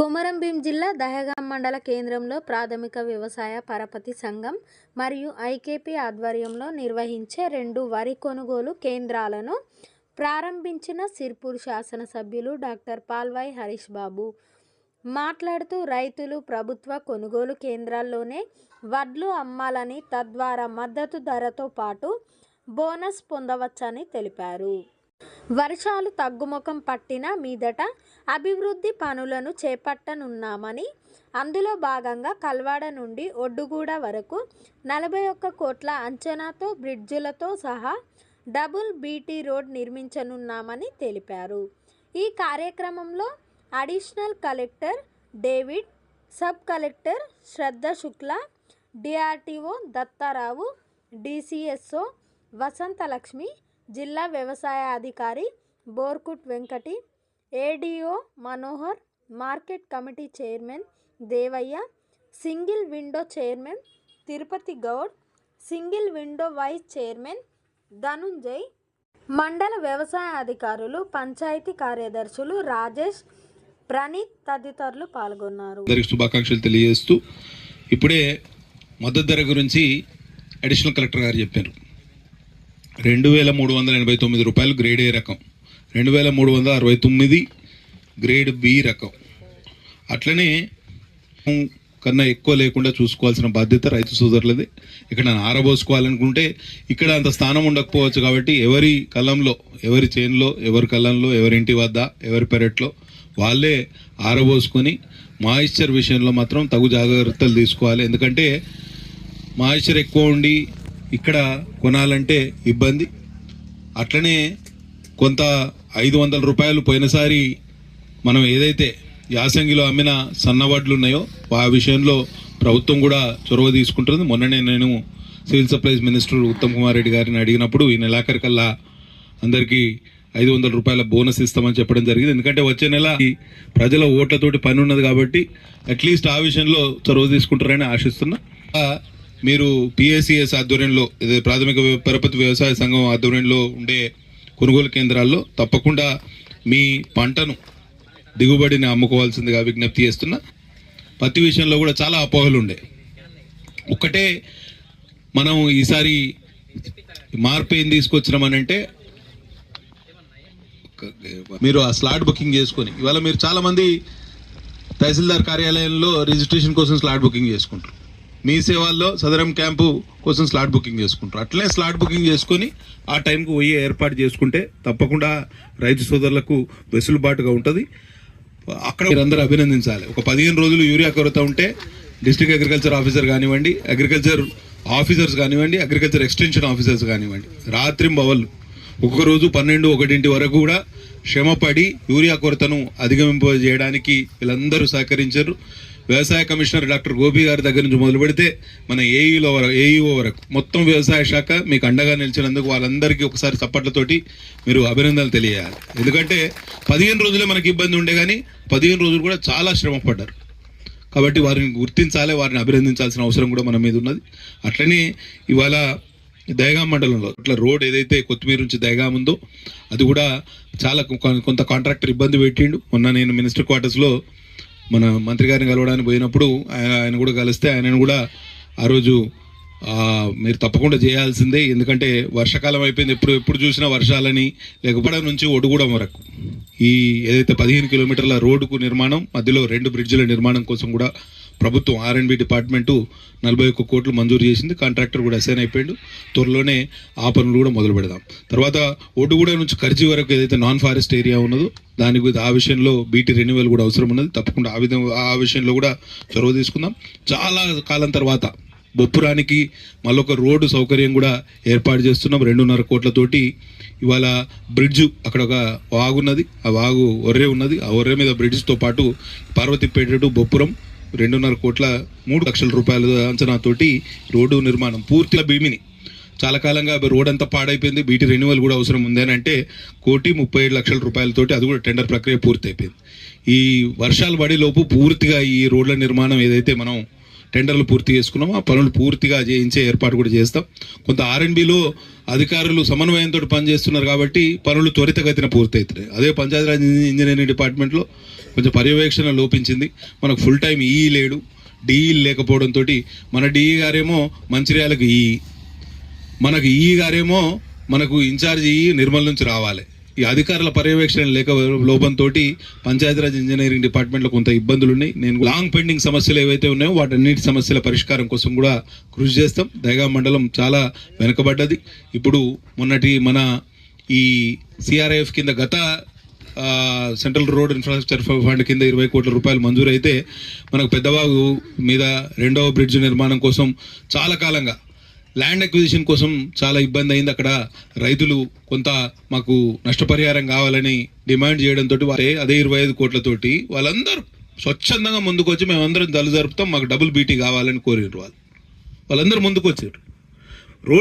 కొమరంభీం జిల్లా దహగాం మండల కేంద్రంలో ప్రాథమిక వ్యవసాయ పరపతి సంఘం మరియు ఐకేపీ ఆధ్వర్యంలో నిర్వహించే రెండు వరి కొనుగోలు కేంద్రాలను ప్రారంభించిన సిర్పూర్ శాసనసభ్యులు డాక్టర్ పాల్వాయి హరీష్ బాబు. మాట్లాడుతూ రైతులు ప్రభుత్వ కొనుగోలు కేంద్రాల్లోనే వడ్లు అమ్మాలని తద్వారా మద్దతు ధరతో పాటు బోనస్ పొందవచ్చని తెలిపారు. వర్షాలు తగ్గుముఖం పట్టిన మీదట అభివృద్ధి పనులను చేపట్టనున్నామని అందులో భాగంగా కల్వాడ నుండి ఒడ్డుగూడ వరకు నలభై ఒక్క కోట్ల అంచనాతో బ్రిడ్జులతో సహా డబుల్ బీటీ రోడ్ నిర్మించనున్నామని తెలిపారు. ఈ కార్యక్రమంలో additional collector David sub collector Shraddha Shukla DRTO Dattarao DCSO Vasanthalakshmi జిల్లా వ్యవసాయ అధికారి Borkut Venkati ADO Manohar market committee chairman Devaiah single window chairman Tirupati Goud single window vice chairman Dhanunjay మండల వ్యవసాయ అధికారులు పంచాయతీ కార్యదర్శులు రాజేష్ ప్రణీత్ తదితరులు పాల్గొన్నారు. శుభాకాంక్షలు తెలియజేస్తూ ఇప్పుడే మద్దతు ధర గురించి అడిషనల్ కలెక్టర్ గారు చెప్పారు. రెండు వేల మూడు వందల ఎనభై తొమ్మిది రూపాయలు గ్రేడ్ ఏ రకం. రెండు వేల మూడు వందల అరవై తొమ్మిది గ్రేడ్ బి రకం. అట్లనే కన్నా ఎక్కువ లేకుండా చూసుకోవాల్సిన బాధ్యత రైతు సోదరులది. ఇక్కడ ఆరబోసుకోవాలనుకుంటే ఇక్కడ అంత స్థానం ఉండకపోవచ్చు కాబట్టి ఎవరి కళ్ళంలో ఎవరి చేనులో ఎవరి కళ్ళంలో ఎవరి ఇంటి వద్ద ఎవరి పెరట్లో వాళ్ళే ఆరబోసుకొని మాయిశ్చర్ విషయంలో మాత్రం తగు జాగ్రత్తలు తీసుకోవాలి. ఎందుకంటే మాయిశ్చర్ ఎక్కువ ఉండి ఇక్కడ కొనాలంటే ఇబ్బంది. అట్లనే కొంత ఐదు వందల రూపాయలు పోయినసారి మనం ఏదైతే యాసంగిలో అమ్మిన సన్నవడ్లు ఉన్నాయో ఆ విషయంలో ప్రభుత్వం కూడా చొరవ తీసుకుంటుంది. మొన్ననే నేను civil supplies minister Uttam Kumar Reddy గారిని అడిగినప్పుడు ఈ నెలాఖరికల్లా అందరికీ ఐదు వందల రూపాయల బోనస్ ఇస్తామని చెప్పడం జరిగింది. ఎందుకంటే వచ్చే నెల ప్రజల ఓట్లతోటి పని ఉన్నది కాబట్టి అట్లీస్ట్ ఆ విషయంలో చొరవ తీసుకుంటారని ఆశిస్తున్నా. మీరు పిఎస్సిఎస్ ఆధ్వర్యంలో ప్రాథమిక వ్య- పరపతి వ్యవసాయ సంఘం ఆధ్వర్యంలో ఉండే కొనుగోలు కేంద్రాల్లో తప్పకుండా మీ పంటను దిగుబడిని అమ్ముకోవాల్సిందిగా విజ్ఞప్తి చేస్తున్నా. పత్తి విషయంలో కూడా చాలా అపోహలు ఉండే. ఒక్కటే మనం ఈసారి మార్పు ఏం తీసుకొచ్చినామనంటే మీరు ఆ స్లాట్ బుకింగ్ చేసుకొని ఇవాళ మీరు చాలామంది తహసీల్దార్ కార్యాలయంలో రిజిస్ట్రేషన్ కోసం స్లాట్ బుకింగ్ చేసుకుంటారు మీ సేవల్లో సదరం క్యాంపు కోసం స్లాట్ బుకింగ్ చేసుకుంటారు. అట్లే స్లాట్ బుకింగ్ చేసుకొని ఆ టైంకు పోయి ఏర్పాటు చేసుకుంటే తప్పకుండా రైతు సోదరులకు వెసులుబాటుగా ఉంటుంది. అక్కడ మీరందరూ అభినందించాలి. ఒక పదిహేను రోజులు యూరియా కొరత ఉంటే డిస్ట్రిక్ట్ అగ్రికల్చర్ ఆఫీసర్ కానివ్వండి అగ్రికల్చర్ ఆఫీసర్స్ కానివ్వండి అగ్రికల్చర్ ఎక్స్టెన్షన్ ఆఫీసర్స్ కానివ్వండి. రాత్రి బవళ్ళు. ఒక్కొక్క రోజు పన్నెండు ఒకటింటి వరకు కూడా శ్రమపడి యూరియా కొరతను అధిగమింప చేయడానికి వీళ్ళందరూ సహకరించారు. వ్యవసాయ కమిషనర్ డాక్టర్ గోపి గారి దగ్గర నుంచి మొదలు పెడితే మన ఏఈలో వరకు ఏఈఓ వరకు మొత్తం వ్యవసాయ శాఖ మీకు అండగా నిలిచినందుకు వాళ్ళందరికీ ఒకసారి చప్పట్లతోటి మీరు అభినందనలు తెలియాలి ఎందుకంటే పదిహేను రోజులే మనకి ఇబ్బంది ఉండే కానీ పదిహేను రోజులు కూడా చాలా శ్రమ పడ్డారు కాబట్టి వారిని గుర్తించాలి వారిని అభినందించాల్సిన అవసరం కూడా మన మీద ఉన్నది. అట్లనే ఇవాళ దయగా మండలంలో అట్లా రోడ్ ఏదైతే కొత్తిమీర నుంచి దయగాం ఉందో అది కూడా చాలా కొంత కాంట్రాక్టర్ ఇబ్బంది పెట్టిండు. మొన్న నేను మినిస్టర్ క్వార్టర్స్లో మన మంత్రి గారిని కలవడానికి పోయినప్పుడు ఆయన కూడా కలిస్తే ఆయనను కూడా ఆ రోజు మీరు తప్పకుండా చేయాల్సిందే. ఎందుకంటే వర్షాకాలం అయిపోయింది. ఎప్పుడు ఎప్పుడు చూసినా వర్షాలని లేకపోవడం నుంచి ఒడుగూడెం వరకు. ఈ ఏదైతే పదిహేను కిలోమీటర్ల రోడ్డుకు నిర్మాణం మధ్యలో రెండు బ్రిడ్జిల నిర్మాణం కోసం కూడా ప్రభుత్వం ఆర్ఎండ్బి డిపార్ట్మెంటు నలభై ఒక్క కోట్లు మంజూరు చేసింది. కాంట్రాక్టర్ కూడా అసైన్ అయిపోయాడు. త్వరలోనే ఆ పనులు కూడా మొదలు పెడదాం. తర్వాత ఒడ్డుగూడ నుంచి కర్జీ వరకు ఏదైతే నాన్ ఫారెస్ట్ ఏరియా ఉన్నదో దాని గురించి ఆ విషయంలో బీటీ రెన్యువల్ కూడా అవసరం ఉన్నది. తప్పకుండా ఆ విధంగా ఆ విషయంలో కూడా చొరవ తీసుకుందాం. చాలా కాలం తర్వాత బొప్పురానికి మళ్ళొక రోడ్డు సౌకర్యం కూడా ఏర్పాటు చేస్తున్నాం. రెండున్నర కోట్లతోటి ఇవాళ బ్రిడ్జ్ అక్కడ ఒక వాగు ఉన్నది. ఆ వాగు ఒర్రే ఉన్నది. ఆ ఒర్రే మీద బ్రిడ్జ్తో పాటు పార్వతీపేట టు బొప్పురం రెండున్నర కోట్ల మూడు లక్షల రూపాయల అంచనాతోటి రోడ్డు నిర్మాణం పూర్తిగా భీమిని. చాలా కాలంగా రోడ్ అంతా పాడైపోయింది బీటీ రెన్యువల్ కూడా అవసరం ఉంది అని అంటే కోటి ముప్పై ఏడు లక్షల రూపాయలతోటి అది కూడా టెండర్ ప్రక్రియ పూర్తి అయిపోయింది ఈ వర్షాలు పడే లోపు పూర్తిగా ఈ రోడ్ల నిర్మాణం ఏదైతే మనం టెండర్లు పూర్తి చేసుకున్నాం ఆ పనులు పూర్తిగా చేయించే ఏర్పాటు కూడా చేస్తాం. కొంత ఆర్ఎండ్బిలో అధికారులు సమన్వయంతో పనిచేస్తున్నారు కాబట్టి పనులు త్వరితగతిన పూర్తవుతున్నాయి అదే పంచాయతీరాజ్ ఇంజనీరింగ్ డిపార్ట్మెంట్లో కొంచెం పర్యవేక్షణ లోపించింది. మనకు ఫుల్ టైం ఈ లేడు. డిఈ లేకపోవడంతో మన డిఈ గారేమో మంచిర్యాలకు ఈ మనకు ఈ గారేమో మనకు ఇన్ఛార్జ్ ఈ నిర్మల్ నుంచి రావాలి. ఈ అధికారుల పర్యవేక్షణ లేక లోపంతో పంచాయతీరాజ్ ఇంజనీరింగ్ డిపార్ట్మెంట్లో కొంత ఇబ్బందులు ఉన్నాయి నేను లాంగ్ పెండింగ్ సమస్యలు ఏవైతే ఉన్నాయో వాటన్నిటి సమస్యల పరిష్కారం కోసం కూడా కృషి చేస్తాం. దైగా మండలం చాలా వెనుకబడ్డది. ఇప్పుడు మొన్నటి మన ఈ సిఆర్ఐఎఫ్ కింద గత సెంట్రల్ రోడ్ ఇన్ఫ్రాస్ట్రక్చర్ ఫండ్ కింద ఇరవై కోట్ల రూపాయలు మంజూరు అయితే మనకు పెద్దవాగు మీద రెండవ బ్రిడ్జ్ నిర్మాణం కోసం చాలా కాలంగా ల్యాండ్ అక్విజిషన్ కోసం చాలా ఇబ్బంది అయింది అక్కడ. రైతులు కొంత మాకు నష్టపరిహారం కావాలని డిమాండ్ చేయడంతో వారే అదే ఇరవై ఐదు కోట్లతోటి వాళ్ళందరూ స్వచ్ఛందంగా ముందుకొచ్చి మేమందరం దలు జరుపుతాం మాకు డబుల్ బీటీ కావాలని కోరిన వాళ్ళు. వాళ్ళందరూ ముందుకు వచ్చారు రోడ్డు